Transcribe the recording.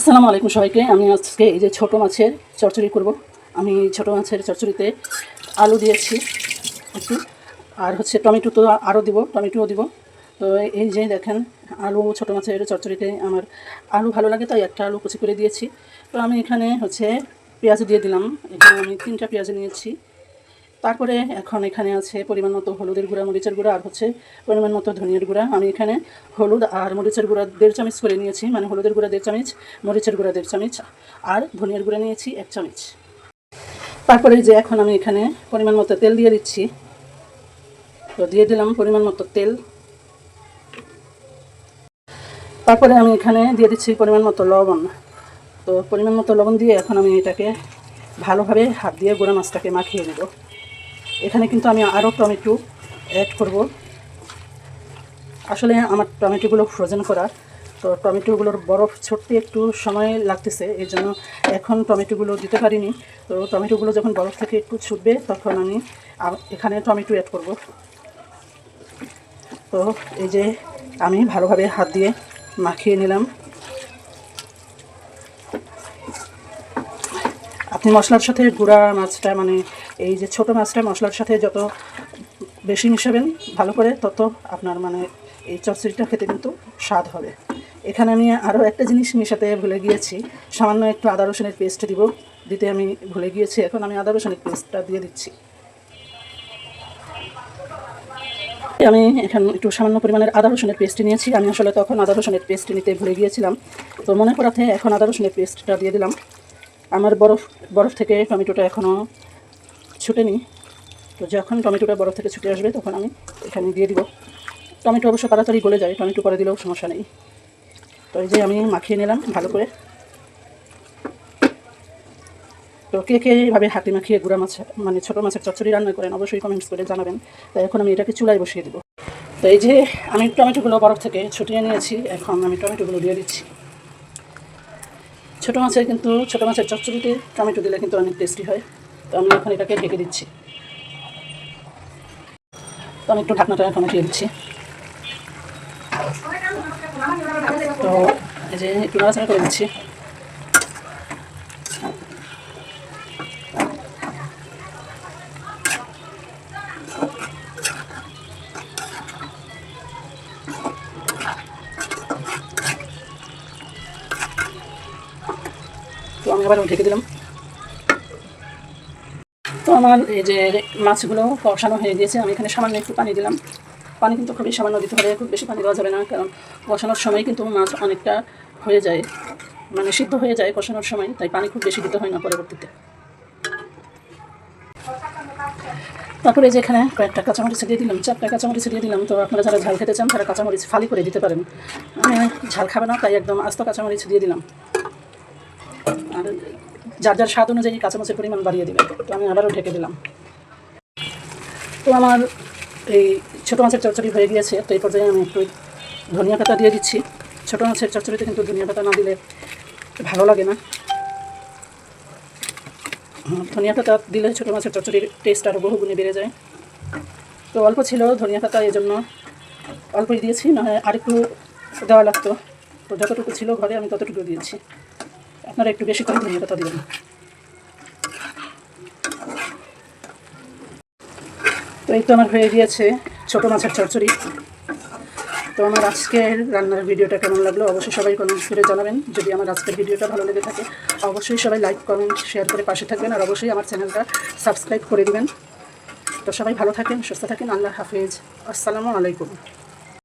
আসসালামু আলাইকুম সবাইকে। আমি আজকে এই যে ছোটো মাছের চচ্চড়ি করব। আমি ছোটো মাছের চচ্চড়িতে আলু দিয়েছি একটু আর হচ্ছে টমেটো তো আরও দিব, টমেটোও দিব। তো এই যে দেখেন, আলু, ছোটো মাছের চচ্চড়িতে আমার আলু ভালো লাগে, তাই একটা আলু কুচি করে দিয়েছি। তো আমি এখানে হচ্ছে পেঁয়াজ দিয়ে দিলাম। এখানে আমি তিনটা পেঁয়াজ নিয়েছি। তারপরে এখন এখানে আছে পরিমাণ মতো হলুদের গুঁড়া, মরিচের গুঁড়া, আর হচ্ছে পরিমাণ মতো ধনিয়ার গুঁড়া। আমি এখানে হলুদ আর মরিচের গুঁড়া, দেড় চামচ করে নিয়েছি মানে হলুদের গুঁড়া দেড় চামচ, মরিচের গুঁড়া দেড় চামচ, আর ধনিয়ার গুঁড়া নিয়েছি এক চামচ। তারপরে যে এখন আমি এখানে পরিমাণ মতো তেল দিয়ে দিচ্ছি। তো দিয়ে দিলাম পরিমাণ মতো তেল। তারপরে আমি এখানে দিয়ে দিচ্ছি পরিমাণ মতো লবণ। তো পরিমাণ মতো লবণ দিয়ে এখন আমি এটাকে ভালোভাবে হাত দিয়ে গোড়া মাছটাকে মাখিয়ে নেব। এখানে কিন্তু আমি আরও টমেটো অ্যাড করব। আসলে আমার টমেটোগুলো ফ্রোজেন করা, তো টমেটোগুলোর বরফ ছড়তে একটু সময় লাগতেছে এই জন্য এখন টমেটোগুলো দিতে পারিনি। তো টমেটোগুলো যখন বরফ থেকে একটু ছুটবে, তখন আমি এখানে টমেটো অ্যাড করব। তো এই যে আমি ভালোভাবে হাত দিয়ে মাখিয়ে নিলাম। আপনি মশলার সাথে গুঁড়া মাছটা মানে এই যে ছোট মাছটা মশলার সাথে যত বেশি মিশাবেন ভালো করে, তত আপনার মানে এই চচ্চড়িটা খেতে কিন্তু স্বাদ হবে। এখানে আমি আরও একটা জিনিস মিশাতে ভুলে গিয়েছি। সামান্য একটু আদা রসুনের পেস্ট দিব, দিতে আমি ভুলে গিয়েছি। এখন আমি আদা রসুনের পেস্টটা দিয়ে দিচ্ছি। আমি এখন একটু সামান্য পরিমাণের আদা রসুনের পেস্ট নিয়েছি। আমি আসলে তখন আদা রসুনের পেস্ট নিতে ভুলে গিয়েছিলাম। তো মনে করাতে এখন আদা রসুনের পেস্টটা দিয়ে দিলাম। আমার বরফ বরফ থেকে টমেটোটা এখনও ছুটেনি। তো যখন টমেটোটা বরফ থেকে ছুটে আসবে, তখন আমি এখানে দিয়ে দিব। টমেটো অবশ্য তাড়াতাড়ি গলে যায়, টমেটো করে দিলেও সমস্যা নেই। তো এই যে আমি মাখিয়ে নিলাম ভালো করে। তো কে কে এইভাবে হাতি মাখিয়ে গুঁড়া মাছ মানে ছোটো মাছের চচ্চড়ি রান্না করেন অবশ্যই কমেন্টস করে জানাবেন। তো এখন আমি এটাকে চুলায় বসিয়ে দেবো। তো এই যে আমি টমেটোগুলো বরফ থেকে ছুটিয়ে নিয়েছি, এখন আমি টমেটোগুলো দিয়ে দিচ্ছি। ছোটো মাছের কিন্তু, ছোটো মাছের চচ্চড়িতে টমেটো দিলে কিন্তু অনেক টেস্টি হয়। তো আমি এখন এটাকে ঢেকে দিচ্ছি। তো আমি একটু ঢাকনাটা এখন উঠিয়ে দিচ্ছি। তো এই যে একটু নাড়াচাড়া করে দিচ্ছি। তো আমি আবার ঢেকে দিলাম তো আমার এই যে মাছগুলো কষানো হয়ে গিয়েছে, আমি এখানে সামান্য একটু পানি দিলাম। পানি কিন্তু খুবই সামান্য দিতে হবে, খুব বেশি পানি দেওয়া যাবে না, কারণ কষানোর সময় কিন্তু মাছ অনেকটা হয়ে যায় মানে সিদ্ধ হয়ে যায় কষানোর সময়, তাই পানি খুব বেশি দিতে হয় না পরবর্তীতে। তারপরে যে এখানে কয়েকটা কাঁচামরিচ দিয়ে দিলাম, চারটা কাঁচামরিচ দিয়ে দিলাম। তো আপনারা যারা ঝাল খেতে চান, তারা কাঁচামরিচ ফালি করে দিতে পারেন। আমি ঝাল খাবে না, তাই একদম আস্ত কাঁচামরিচ দিয়ে দিলাম। আর যার যার স্বাদ অনুযায়ী কাঁচামরিচের পরিমাণ বাড়িয়ে দিবেন তো আমি আবারও ঢেকে দিলাম। তো আমার এই ছোটো মাছের চচ্চড়ি হয়ে গিয়েছে। তো এই পর্যায়ে আমি একটু ধনিয়া পাতা দিয়ে দিচ্ছি। ছোটো মাছের চচ্চড়িতে কিন্তু ধনিয়া পাতা না দিলে ভালো লাগে না। ধনিয়া পাতা দিলে ছোটো মাছের চচ্চড়ির টেস্ট আরও বহুগুণে বেড়ে যায়। তো অল্প ছিল ধনিয়া পাতা এই জন্য অল্পই দিয়েছি। না আরেকটু দেওয়া লাগতো। তো যতটুকু ছিল ঘরে আমি ততটুকু দিয়েছি। আপনারা একটু বেশি করে ধনিয়া পাতা দেবেন। তো এই তো আমার হয়ে গিয়েছে ছোটো মাছের চচ্চড়ি। তো আমার আজকের রান্নার ভিডিওটা কেমন লাগল অবশ্যই সবাই কমেন্ট করে জানাবেন। যদি আমার আজকের ভিডিওটা ভালো লেগে থাকে, অবশ্যই সবাই লাইক কমেন্ট শেয়ার করে পাশে থাকবেন আর অবশ্যই আমার চ্যানেলটা সাবস্ক্রাইব করে দিবেন। তো সবাই ভালো থাকেন, সুস্থ থাকেন, আল্লাহ হাফেজ। আসসালামু আলাইকুম।